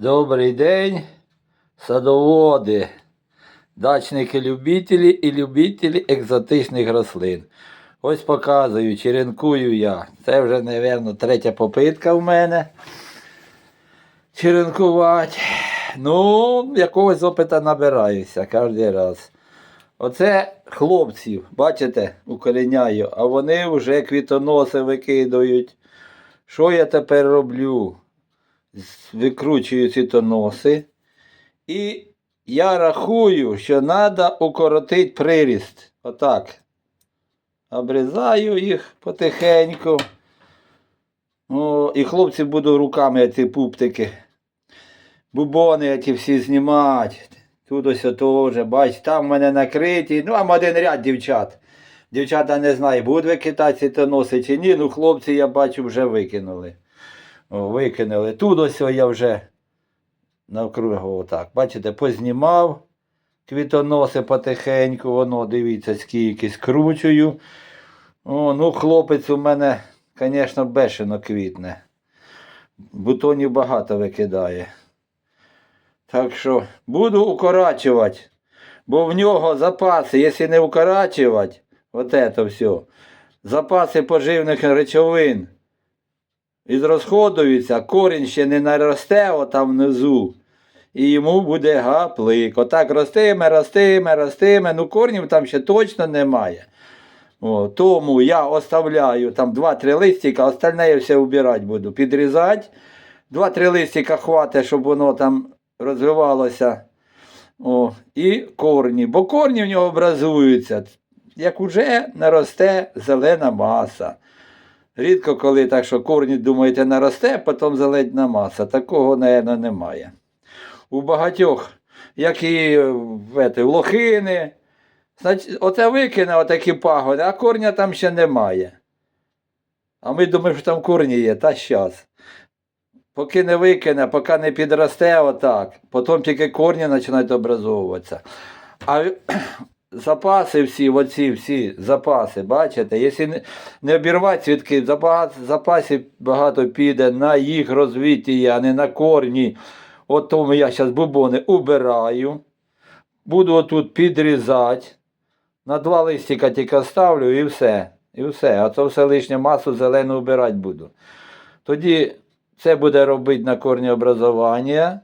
Добрий день, садоводи, дачники-любителі і любителі екзотичних рослин. Ось показую, черенкую я. Це вже, мабуть, третя попитка в мене. Черенкувати. Ну, якогось опита набираюся кожен раз. Оце хлопців, бачите, укоріняю, а вони вже квітоноси викидають. Що я тепер роблю? Викручую цвітоноси. І я рахую, що треба укоротити приріст. Отак. Обрізаю їх потихеньку. О, і хлопці буду руками ці пуптики. Бубони ці всі знімати. Тут ось теж, бач, там в мене накриті. Ну, там один ряд дівчат. Дівчата не знаю, будуть викидати цвітоноси чи ні. Ну, хлопці, я бачу, вже викинули. Викинули. Тут ось я вже навкруги отак. Бачите, познімав квітоноси потихеньку, воно, дивіться, скільки скручую. О, ну, хлопець у мене, звісно, бешено квітне. Бутонів багато викидає. Так що буду укорачувати. Бо в нього запаси, якщо не укорачувати, от це все, запаси поживних речовин і розходуються, корінь ще не наросте отам внизу. І йому буде гаплик. Отак ростиме, ростиме, ростиме. Ну корнів там ще точно немає. О, тому я оставляю там 2-3 листика, остальне я все вбирати буду. Підрізати. Два-три листика хватить, щоб воно там розвивалося. О, і корні. Бо корні в нього образуються. Як уже наросте зелена маса. Рідко коли так, що корні, думаєте, наросте, а потім зелена маса. Такого, мабуть, немає. У багатьох, як і в, ете, в лохини, оце викине отакі пагони, а корня там ще немає. А ми думаємо, що там корні є, та щас. Поки не викине, поки не підросте отак, потім тільки корні починають образовуватися. А запаси всі, оці всі запаси, бачите, якщо не, не обірвати цвітки, запасів багато піде на їх розвиття, а не на корні. От тому я зараз бубони убираю. Буду отут підрізати. На два листика тільки ставлю і все. І все. А то все лишнє масу зелену вбирати буду. Тоді це буде робити на корні образування.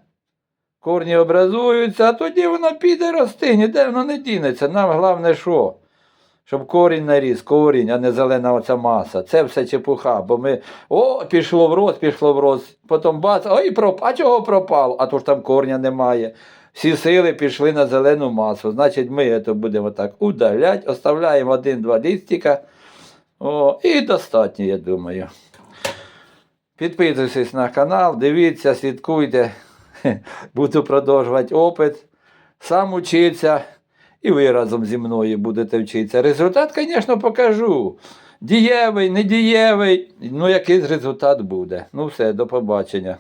Корні образуються, а тоді воно піде рости, ніде воно не дінеться. Нам головне що? Щоб корінь наріс, корінь, а не зелена оця маса. Це все чепуха. Бо ми о, пішло в рост, пішло в рост. Потім бац, ой, проп... а чого пропав? А то ж там корня немає. Всі сили пішли на зелену масу. Значить, ми це будемо так удаляти, оставляємо один-два листика. О, і достатньо, я думаю. Підписуйтесь на канал, дивіться, слідкуйте. Буду продовжувати опит. Сам учиться, і ви разом зі мною будете вчитися. Результат, звісно, покажу. Дієвий, недієвий, ну якийсь результат буде. Ну все, до побачення.